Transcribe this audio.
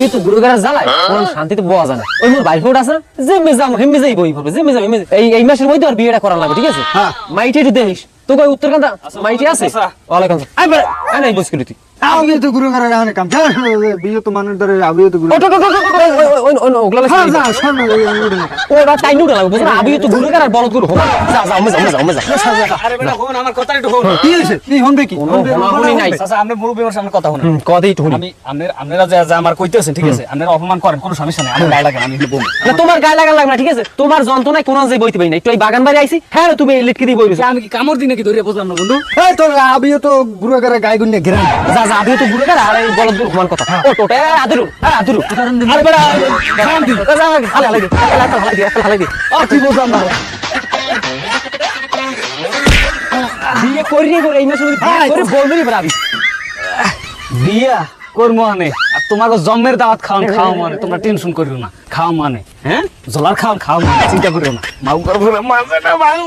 কিন্তু গুরুগারা জ্বালায় কোন শান্তিতে বয়া যায় না। ওই মোর বাইর ফোট আছে না যে মেজাম হেম মেজাই বই পড়বে যে মেজাম হেম এই এই মাসের মধ্যে আর বিয়েটা করা লাগবে ঠিক আছে? হ্যাঁ। মাইটি একটু দেখিস। তো কই উত্তরকান্দা মাইটি আছে? আচ্ছা। ওয়ালাইকুম আসসালাম। আই নাই বসকিলি তুই। আমি তো গুরু করার এখন কাম। যা বিয়ে তো মানুষ ধরে আমিও তো গুরু ও, টো, টো, টো, টো, টো, ওই, ওই, ওই, ওই, ওগুলা হ্যাঁ যা সামনে ওই, ওই, ওই, ওই। ওরা টাইম উঠে লাগবে বুঝলা? আমি তো গুরুগার আর বলদ গুরু হোক যা যা মে যা মে যা। আরে বেটা হন আমার কথা একটু হন। কি হয়েছে? কি হনবে কি? কোনো নাই। আচ্ছা আপনি মুরব্বী আমার সামনে কথা হন। হুম, কদেই আমি আপনার আপনারা যা যা আমার কইতেছেন ঠিক আছে? আপনারা অপমান করেন কোনো সমস্যা নেই। আমার গায়ে লাগে আমি বলব না তোমার গায়ে লাগা লাগবে না ঠিক আছে? তোমার যন্ত্রণায় কোন যে বইতে পারি না। একটু এই বাগান বাড়ি আইছি হ্যাঁ তুমি এই লিটকে দিয়ে বই আমি কি কামড় দিই নাকি ধরে বুঝলাম না বন্ধু? এই তো আমিও তো গুরু গায়ে গুন্ডে ঘেরান যা যা আমিও তো আর এই বলদ সমান কথা। ও টোটে আদরু হ্যাঁ আদরু। আরে বড়া হালে হালে দি হালে হালে দি হালে হালে দি ও কি না বিয়ে করি করে এই মাসে করে বলবি বিয়া করব মানে আর তোমাকে জন্মের দাওয়াত খাওয়ান খাওয়া মানে। তোমরা টেনশন করিও না। খাওয়া মানে হ্যাঁ? জলার খাওয়ান খাওয়া মানে। চিন্তা করিও না। মাউ করব না মাঝে না মাউ।